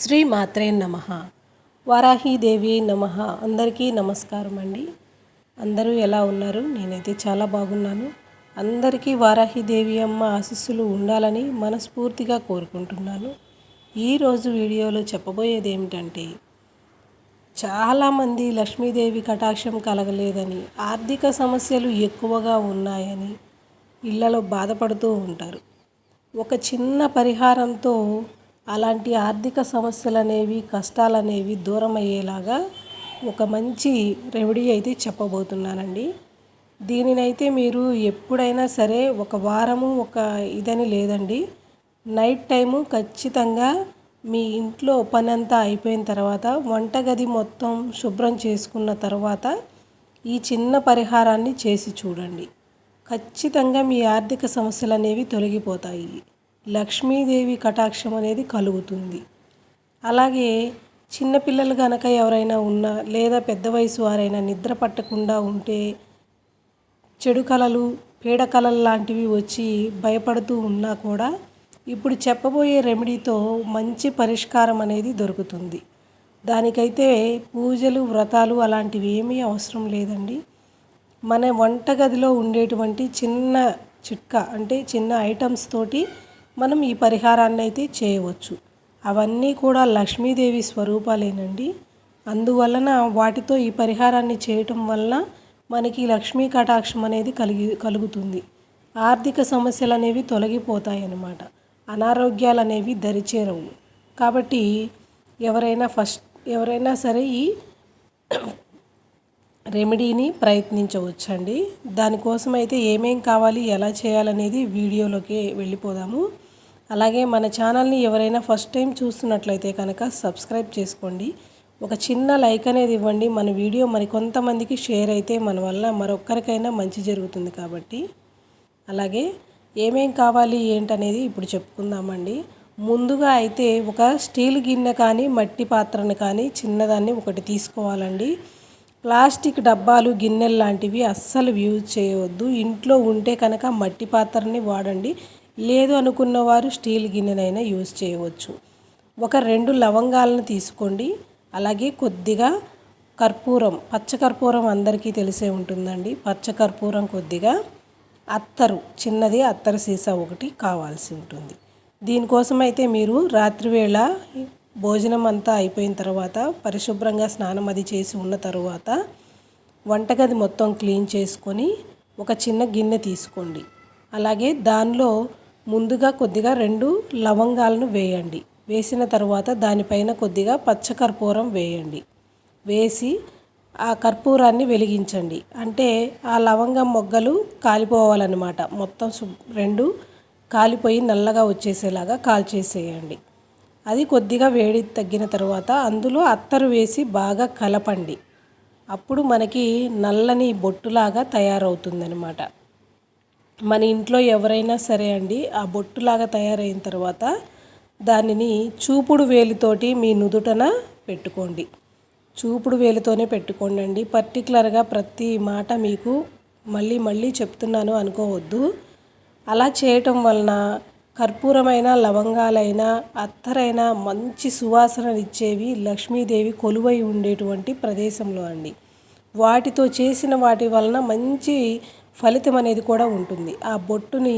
శ్రీ మాత్రే నమ వారాహీదేవి నమ. అందరికీ నమస్కారం అండి. అందరూ ఎలా ఉన్నారు? నేనైతే చాలా బాగున్నాను. అందరికీ వారాహీదేవి అమ్మ ఆశీస్సులు ఉండాలని మనస్ఫూర్తిగా కోరుకుంటున్నాను. ఈరోజు వీడియోలో చెప్పబోయేది ఏమిటంటే చాలామంది లక్ష్మీదేవి కటాక్షం కలగలేదని ఆర్థిక సమస్యలు ఎక్కువగా ఉన్నాయని ఇళ్ళలో బాధపడుతూ ఉంటారు. ఒక చిన్న పరిహారంతో అలాంటి ఆర్థిక సమస్యలు అనేవి కష్టాలు అనేవి దూరం అయ్యేలాగా ఒక మంచి రెమెడీ అయితే చెప్పబోతున్నానండి. దీనినైతే మీరు ఎప్పుడైనా సరే ఒక వారము ఒక ఇదని లేదండి. నైట్ టైము ఖచ్చితంగా మీ ఇంట్లో పని అంతా అయిపోయిన తర్వాత వంటగది మొత్తం శుభ్రం చేసుకున్న తర్వాత ఈ చిన్న పరిహారాన్ని చేసి చూడండి. ఖచ్చితంగా మీ ఆర్థిక సమస్యలు అనేవి తొలగిపోతాయి. లక్ష్మీదేవి కటాక్షం అనేది కలుగుతుంది. అలాగే చిన్నపిల్లలు కనుక ఎవరైనా ఉన్నా లేదా పెద్ద వయసు వారైనా నిద్ర పట్టకుండా ఉంటే చెడు కళలు పీడ కళలు లాంటివి వచ్చి భయపడుతూ ఉన్నా కూడా ఇప్పుడు చెప్పబోయే రెమెడీతో మంచి పరిష్కారం అనేది దొరుకుతుంది. దానికైతే పూజలు వ్రతాలు అలాంటివి ఏమీ అవసరం లేదండి. మన వంటగదిలో ఉండేటువంటి చిన్న చిట్కా అంటే చిన్న ఐటమ్స్ తోటి మనం ఈ పరిహారాన్ని అయితే చేయవచ్చు. అవన్నీ కూడా లక్ష్మీదేవి స్వరూపాలేనండి. అందువలన వాటితో ఈ పరిహారాన్ని చేయటం వల్ల మనకి లక్ష్మీ కటాక్షం అనేది కలిగి కలుగుతుంది. ఆర్థిక సమస్యలు అనేవి తొలగిపోతాయి అన్నమాట అనారోగ్యాలు అనేవి దరిచేరవు. కాబట్టి ఎవరైనా ఫస్ట్ ఎవరైనా సరే ఈ రెమెడీని ప్రయత్నించవచ్చండి. దానికోసం అయితే ఏమేం కావాలి ఎలా చేయాలనేది వీడియోలోకి వెళ్ళిపోదాము. అలాగే మన ఛానల్ని ఎవరైనా ఫస్ట్ టైం చూస్తున్నట్లయితే కనుక సబ్స్క్రైబ్ చేసుకోండి. ఒక చిన్న లైక్ అనేది ఇవ్వండి. మన వీడియో మరి కొంతమందికి షేర్ అయితే మన వల్ల మరొక్కరికైనా మంచి జరుగుతుంది కాబట్టి. అలాగే ఏమేం కావాలి ఏంటనేది ఇప్పుడు చెప్పుకుందామండి. ముందుగా అయితే ఒక స్టీల్ గిన్నె కానీ మట్టి పాత్రను కానీ చిన్నదాన్ని ఒకటి తీసుకోవాలండి. ప్లాస్టిక్ డబ్బాలు గిన్నెలు లాంటివి అస్సలు యూజ్ చేయవద్దు. ఇంట్లో ఉంటే కనుక మట్టి పాత్రని వాడండి. లేదు అనుకున్న వారు స్టీల్ గిన్నెనైనా యూజ్ చేయవచ్చు. ఒక రెండు లవంగాలను తీసుకోండి. అలాగే కొద్దిగా కర్పూరం పచ్చకర్పూరం అందరికీ తెలిసే ఉంటుందండి. పచ్చకర్పూరం కొద్దిగా అత్తరు చిన్నది అత్తరు సీసా ఒకటి కావాల్సి ఉంటుంది. దీనికోసం అయితే మీరు రాత్రివేళ భోజనం అంతా అయిపోయిన తర్వాత పరిశుభ్రంగా స్నానం అది చేసి ఉన్న తర్వాత వంటగది మొత్తం క్లీన్ చేసుకొని ఒక చిన్న గిన్నె తీసుకోండి. అలాగే దానిలో ముందుగా కొద్దిగా రెండు లవంగాలను వేయండి. వేసిన తర్వాత దానిపైన కొద్దిగా పచ్చకర్పూరం వేయండి. వేసి ఆ కర్పూరాన్ని వెలిగించండి. అంటే ఆ లవంగం మొగ్గలు కాలిపోవాలన్నమాట. మొత్తం రెండు కాలిపోయి నల్లగా వచ్చేసేలాగా కాల్చేసేయండి. అది కొద్దిగా వేడి తగ్గిన తర్వాత అందులో అత్తరు వేసి బాగా కలపండి. అప్పుడు మనకి నల్లని బొట్టులాగా తయారవుతుందనమాట మన ఇంట్లో ఎవరైనా సరే అండి ఆ బొట్టులాగా తయారైన తర్వాత దానిని చూపుడు వేలితోటి మీ నుదుటన పెట్టుకోండి. చూపుడు వేలితోనే పెట్టుకోండి అండి. పర్టికులర్గా ప్రతి మాట మీకు మళ్ళీ మళ్ళీ చెప్తున్నాను అనుకోవద్దు. అలా చేయటం వలన కర్పూరమైన లవంగాలైన అత్తరైన మంచి సువాసననిచ్చేవి లక్ష్మీదేవి కొలువై ఉండేటువంటి ప్రదేశంలో అండి. వాటితో చేసిన వాటి వలన మంచి ఫలితం అనేది కూడా ఉంటుంది. ఆ బొట్టుని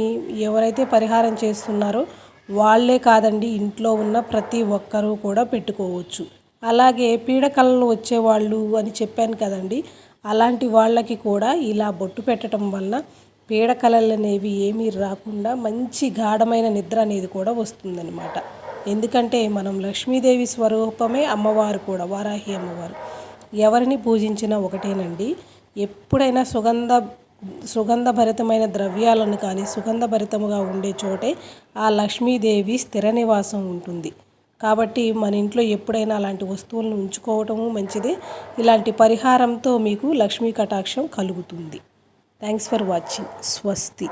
ఎవరైతే పరిహారం చేస్తున్నారో వాళ్ళే కాదండి ఇంట్లో ఉన్న ప్రతి ఒక్కరూ కూడా పెట్టుకోవచ్చు. అలాగే పీడకలలు వచ్చేవాళ్ళు అని చెప్పాను కదండి అలాంటి వాళ్ళకి కూడా ఇలా బొట్టు పెట్టడం వలన పీడకలలు అనేవి ఏమీ రాకుండా మంచి గాఢమైన నిద్ర అనేది కూడా వస్తుందన్నమాట. ఎందుకంటే మనం లక్ష్మీదేవి స్వరూపమే అమ్మవారు కూడా వారాహి అమ్మవారు. ఎవరిని పూజించినా ఒకటేనండి. ఎప్పుడైనా సుగంధ సుగంధభరితమైన ద్రవ్యాలను కానీ సుగంధభరితముగా ఉండే చోటే ఆ లక్ష్మీదేవి స్థిర నివాసం ఉంటుంది. కాబట్టి మన ఇంట్లో ఎప్పుడైనా అలాంటి వస్తువులను ఉంచుకోవటము మంచిదే. ఇలాంటి పరిహారంతో మీకు లక్ష్మీ కటాక్షం కలుగుతుంది. థ్యాంక్స్ ఫర్ వాచింగ్ స్వస్తి